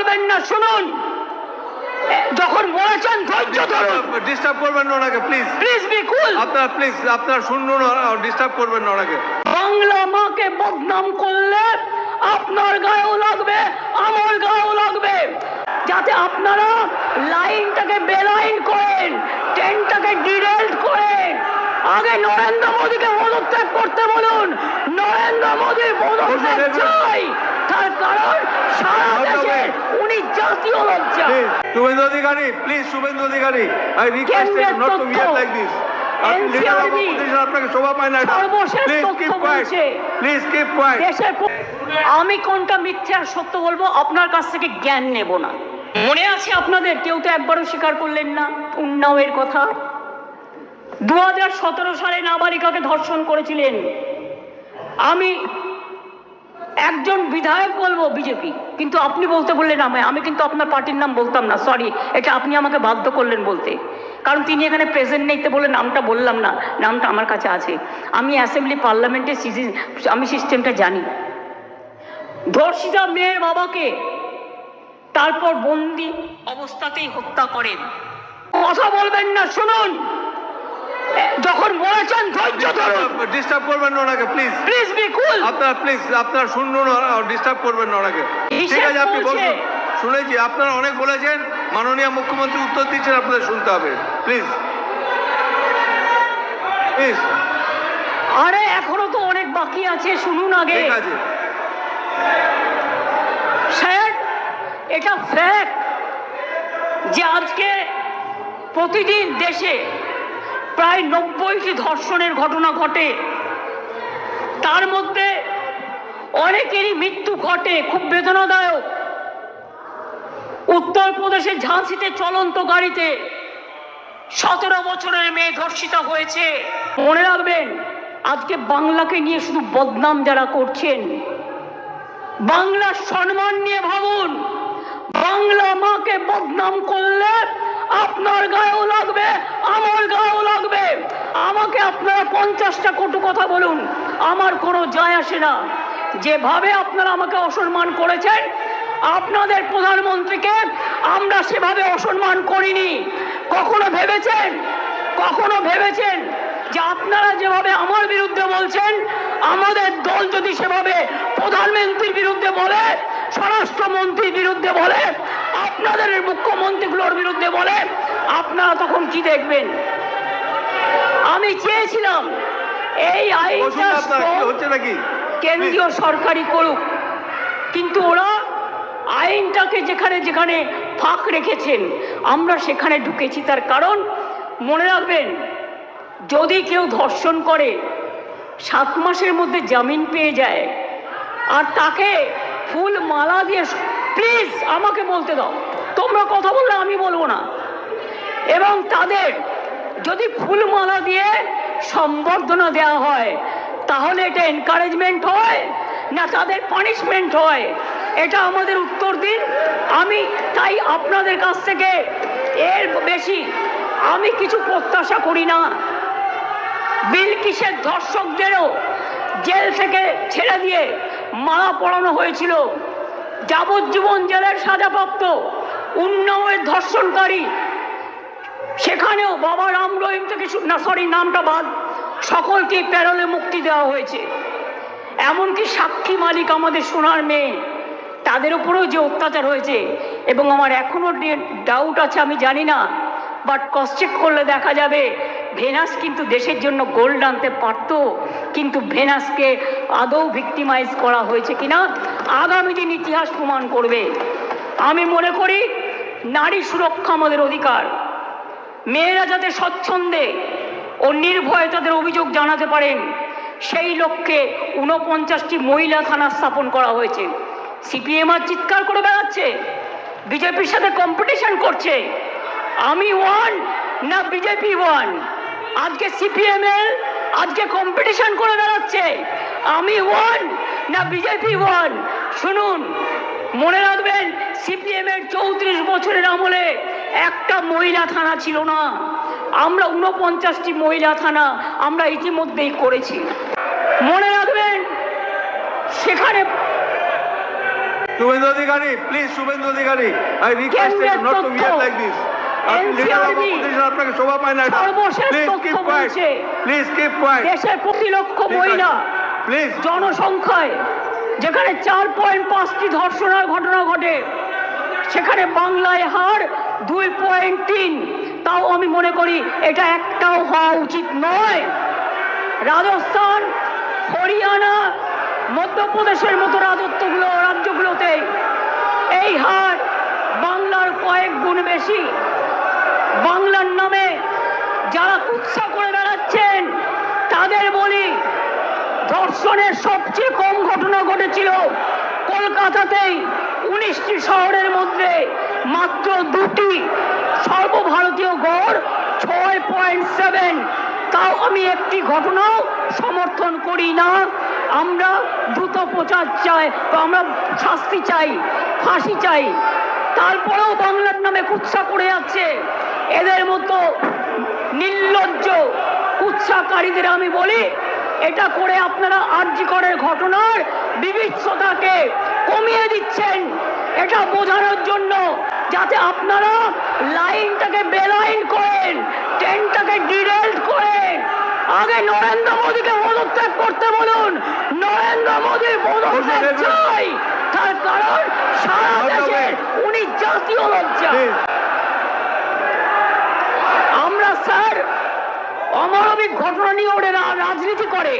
বলবেন না শুনুন। যখন বলেছেন ধৈর্য ধরুন। ডিস্টার্ব করবেন না ওনাকে প্লিজ প্লিজ বি কুল আপনার প্লিজ আপনার শুনুন ডিস্টার্ব করবেন না ওনাকে। বাংলা মাকে বদনাম করলে আপনার গায়েও লাগবে আমার গায়েও লাগবে। যাতে আপনারা লাইনটাকে বেলাইন করেন ট্রেনটাকে ডিরেল্ট করেন। আগে নরেন্দ্র মোদীকে পদত্যাগ করতে বলুন নরেন্দ্র মোদীর পদত্যাগ বলুন, চাই। তার কারণ সারা দেশের উনি জাতীয় লজ্জা Suvendu Adhikari please Suvendu Adhikari I request কেন্দ্রের not to behave like this আমি কোনটা মিথ্যে আর সত্য বলব আপনার কাছ থেকে জ্ঞান নেব না। মনে আছে আপনাদের? কেউ তো একবারও স্বীকার করলেন না। উন্নাওয়ের কথা। দু সতেরো সালে নাবালিকাকে ধর্ষণ করেছিলেন। আমি একজন বিধায়ক বলব বিজেপি, কিন্তু আপনি বলতে বললেন আমায়। আমি কিন্তু আপনার পার্টির নাম বলতাম না সরি এটা আপনি আমাকে বাধ্য করলেন বলতে। কারণ তিনি এখানে প্রেজেন্ট নেই, তো বলে নামটা বললাম না, নামটা আমার কাছে আছে। আমি অ্যাসেম্বলি পার্লামেন্টের সিজি- আমি সিস্টেমটা জানি। ধর্ষিতা মেয়ের বাবাকে তারপর বন্দি অবস্থাতেই হত্যা করেন। কথা বলবেন না, শুনুন! যখন বলেছেন ধৈর্য ধরুন। ডিস্টার্ব করবেন না ওনাকে প্লিজ প্লিজ বি কুল আপনার প্লিজ আপনার শুনুন ডিস্টার্ব করবেন না ওনাকে। ঠিক আছে আপনি বলুন। শুনেছি আপনারা অনেক বলেছেন মাননীয় মুখ্যমন্ত্রী উত্তর দিচ্ছেন আপনাদের শুনতে হবে। প্লিজ প্লিজ আরে এখনও তো অনেক বাকি আছে শুনুন আগে। ঠিক আছে। স্যার এটা ফ্যাক্ট যে আজকে প্রতিদিন দেশে প্রায় নব্বইটি ধর্ষণের ঘটনা ঘটে। তার মধ্যে অনেকেরই মৃত্যু ঘটে, খুব বেদনাদায়ক। উত্তরপ্রদেশের ঝাঁসিতে চলন্ত গাড়িতে সতেরো বছরের মেয়ে ধর্ষিত হয়েছে। মনে রাখবেন, আজকে বাংলাকে নিয়ে শুধু বদনাম যারা করছেন, বাংলার সম্মান নিয়ে ভাবুন, বাংলা মাকে বদনাম করলে আপনার গায়েও লাগবে, আমার গায়েও লাগবে। আমাকে আপনারা পঞ্চাশটা কটু কথা বলুন, আমার কোনো যায় আসে না। যেভাবে আপনারা আমাকে অসম্মান করেছেন, আপনাদের প্রধানমন্ত্রীকে আমরা সেভাবে অসম্মান করিনি। কখনো ভেবেছেন কখনো ভেবেছেন যে আপনারা যেভাবে আমার বিরুদ্ধে বলছেন, আমাদের দল যদি সেভাবে প্রধানমন্ত্রীর বিরুদ্ধে বলে, স্বরাষ্ট্রমন্ত্রীর বিরুদ্ধে বলে আপনাদের মুখ্যমন্ত্রীগুলোর বিরুদ্ধে বলে আপনারা তখন কি দেখবেন? আমি চেয়েছিলাম এই আইনটা আপনার কি হচ্ছে নাকি? কেন্দ্রীয় সরকারি করুক। কিন্তু ওরা আইনটাকে যেখানে যেখানে ফাঁক রেখেছেন আমরা সেখানে ঢুকেছি। তার কারণ মনে রাখবেন যদি কেউ ধর্ষণ করে সাত মাসের মধ্যে জামিন পেয়ে যায় আর তাকে ফুল মালা দিয়ে প্লিজ আমাকে বলতে দাও। তোমরা কথা বললে, আমি বলব না। এবং তাদের যদি ফুলমালা দিয়ে সম্বর্ধনা দেওয়া হয়, তাহলে এটা এনকারেজমেন্ট হয়, না তাদের পানিশমেন্ট হয়? এটা আমাদের উত্তর দিন। আমি তাই আপনাদের কাছ থেকে এর বেশি আমি কিছু প্রত্যাশা করি না। বিলকিসের ধর্ষকদেরও জেল থেকে ছেড়ে দিয়ে মালা পড়ানো হয়েছিল। যাবজ্জীবন জেলের সাজাপ্রাপ্ত। উন্নয়ের ধর্ষণকারী। সেখানেও বাবা রাম রহিম থেকে না সরি নামটা বাদ। সকলকে প্যারোলে মুক্তি দেওয়া হয়েছে। এমনকি সাক্ষী মালিক আমাদের সোনার মেয়ে, তাদের উপরেও যে অত্যাচার হয়েছে, এবং আমার এখনও ডাউট আছে, আমি জানি না। বাট ক্রস চেক করলে দেখা যাবে, ভেনাস কিন্তু দেশের জন্য গোল্ড আনতে পারতো, কিন্তু ভেনাসকে আদৌ ভিক্টিমাইজ করা হয়েছে কিনা, আগামী দিন ইতিহাস প্রমাণ করবে। আমি মনে করি নারী সুরক্ষা আমাদের অধিকার। মেয়েরা যাতে স্বচ্ছন্দে ও নির্ভয়ে তাদের অভিযোগ জানাতে পারেন, সেই লক্ষ্যে ঊনপঞ্চাশটি মহিলা থানা স্থাপন করা হয়েছে। সিপিএম আর চিৎকার করে বেড়াচ্ছে, বিজেপির সাথে কম্পিটিশন করছে। আমি ওয়ান না বিজেপি ওয়ান আজকে সিপিএম এর, আজকে কম্পিটিশন করে বেড়াচ্ছে। আমি ওয়ান না বিজেপি ওয়ান শুনুন মনে রাখবেন সিপিএম এর চৌত্রিশ বছরের আমলে একটা মহিলা থানা ছিল না। আমরা উনপঞ্চাশটি মহিলা থানা আমরা ইতিমধ্যেই করেছি। মনে রাখবেন সেখানে Suvendu Adhikari please Suvendu Adhikari I request কেন্দ্রের not to behave like this আপনাকে শোভা পায় না। Please keep quiet please keep quiet দেশের প্রতি লক্ষ মহিলা প্লিজ জনসংখ্যায় যেখানে চার পয়েন্ট পাঁচটি ধর্ষণের ঘটনা ঘটে। সেখানে বাংলায় হার দুই পয়েন্ট তিন। তাও আমি মনে করি এটা একটাও হওয়া উচিত নয়। রাজস্থান, হরিয়ানা, মধ্যপ্রদেশের মতো রাজত্বগুলো রাজ্যগুলোতে এই হার বাংলার কয়েক গুণ বেশি। বাংলার নামে যারা কুৎসা করে বলি ধর্ষণের সবচেয়ে কম ঘটনা ঘটেছিল কলকাতাতেই। উনিশটি শহরের মধ্যে মাত্র দুটি সর্বভারতীয় গড় ছয় পয়েন্ট সেভেন। তাও আমি একটি ঘটনাও সমর্থন করি না। আমরা দ্রুত প্রচার চাই আমরা শাস্তি চাই, ফাঁসি চাই। তারপরেও বাংলার নামে কুৎসা করে যাচ্ছে এদের মতো নির্লজ্জ কুৎসাকারীদের আমি বলি এটা করে আপনারা আর্যিকরের ঘটনার বিভৎসতাকে কমিয়ে দিচ্ছেন। এটা বোঝানোর জন্য যাতে আপনারা লাইনটাকে বেলাইন করেন ট্রেনটাকে ডিরেল্ট করেন। আগে নরেন্দ্র মোদীকে পদত্যাগ করতে বলুন। নরেন্দ্র মোদীর পদত্যাগ। চাই। তার কারণ সারা দেশে উনি জাতীয় লজ্জা প্লিজ আমরা স্যার অমানবিক ঘটনা নিয়ে ওরা রাজনীতি করে।